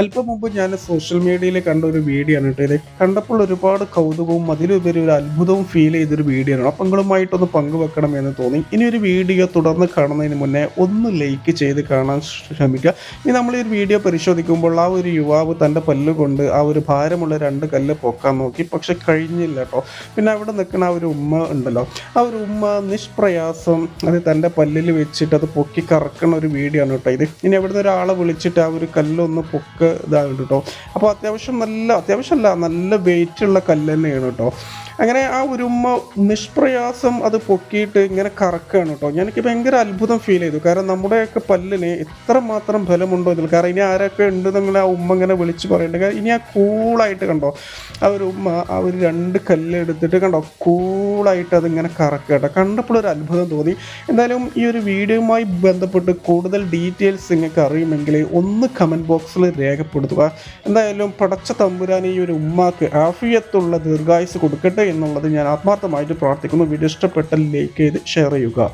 അല്പം മുമ്പ് ഞാൻ സോഷ്യൽ മീഡിയയിൽ കണ്ട ഒരു വീഡിയോ ആണ് കേട്ടോ. ഇത് കണ്ടപ്പോൾ ഒരുപാട് കൗതുകവും അതിലുപരി ഒരു അത്ഭുതവും ഫീൽ ചെയ്തൊരു വീഡിയോ ആണ്. അപ്പം നിങ്ങളുമായിട്ടൊന്ന് പങ്കുവെക്കണം എന്ന് തോന്നി. ഇനി ഒരു വീഡിയോ തുടർന്ന് കാണുന്നതിന് മുന്നേ ഒന്ന് ലൈക്ക് ചെയ്ത് കാണാൻ ശ്രമിക്കുക. ഇനി നമ്മൾ ഈ വീഡിയോ പരിശോധിക്കുമ്പോൾ ആ ഒരു യുവാവ് തന്റെ പല്ലുകൊണ്ട് ആ ഒരു ഭാരമുള്ള രണ്ട് കല്ല് പൊക്കാൻ നോക്കി. പക്ഷെ കഴിഞ്ഞില്ല കേട്ടോ. പിന്നെ അവിടെ നിൽക്കുന്ന ആ ഒരു ഉമ്മ ഉണ്ടല്ലോ. ആ ഒരു ഉമ്മ നിഷ്പ്രയാസം അത് തന്റെ പല്ലിൽ വെച്ചിട്ട് അത് പൊക്കി കറക്കുന്ന ഒരു വീഡിയോ ആണ് കേട്ടോ ഇത്. ഇനി അവിടുന്ന് ഒരാളെ വിളിച്ചിട്ട് ആ ഒരു കല്ലൊന്ന് പൊക്ക ഇതാകുന്നുണ്ട് കേട്ടോ അപ്പോൾ അത്യാവശ്യം നല്ല അത്യാവശ്യമല്ല നല്ല വെയിറ്റ് ഉള്ള കല്ല് തന്നെയാണ് കേട്ടോ അങ്ങനെ ആ ഒരു ഉമ്മ നിഷ്പ്രയാസം അത് പൊക്കിയിട്ട് ഇങ്ങനെ കറക്കുകയാണ് കേട്ടോ. എനിക്ക് ഭയങ്കര അത്ഭുതം ഫീൽ ചെയ്തു. കാരണം നമ്മുടെയൊക്കെ പല്ലിന് ഇത്ര മാത്രം ബലമുണ്ടോ ഇതിൽ. കാരണം ഇനി ആരൊക്കെ ഉണ്ട് നിങ്ങൾ ആ ഉമ്മ ഇങ്ങനെ വിളിച്ച് പറയുന്നുണ്ട് കാരണം ഇനി ആ കൂളായിട്ട് കണ്ടോ ആ ഒരു ഉമ്മ ആ ഒരു രണ്ട് കല്ല് എടുത്തിട്ട് കണ്ടോ കൂളായിട്ട് അതിങ്ങനെ കറക്കുക കേട്ടോ. കണ്ടപ്പോൾ ഒരു അത്ഭുതം തോന്നി. എന്തായാലും ഈ ഒരു വീഡിയോയുമായി ബന്ധപ്പെട്ട് കൂടുതൽ ഡീറ്റെയിൽസ് നിങ്ങൾക്ക് അറിയുമെങ്കിൽ ഒന്ന് കമന്റ് ബോക്സിൽ രേഖപ്പെടുത്തുക. എന്തായാലും പടച്ച തമ്പുരാൻ ഈ ഒരു ഉമ്മാക്ക് ആഫിയത്തുള്ള ദീർഘായുസ് കൊടുക്കട്ടെ എന്നുള്ളത് ഞാൻ ആത്മാർത്ഥമായിട്ട് പ്രാർത്ഥിക്കുന്നു. വീഡിയോ ഇഷ്ടപ്പെട്ട ലൈക്ക് ചെയ്ത് ഷെയർ ചെയ്യുക.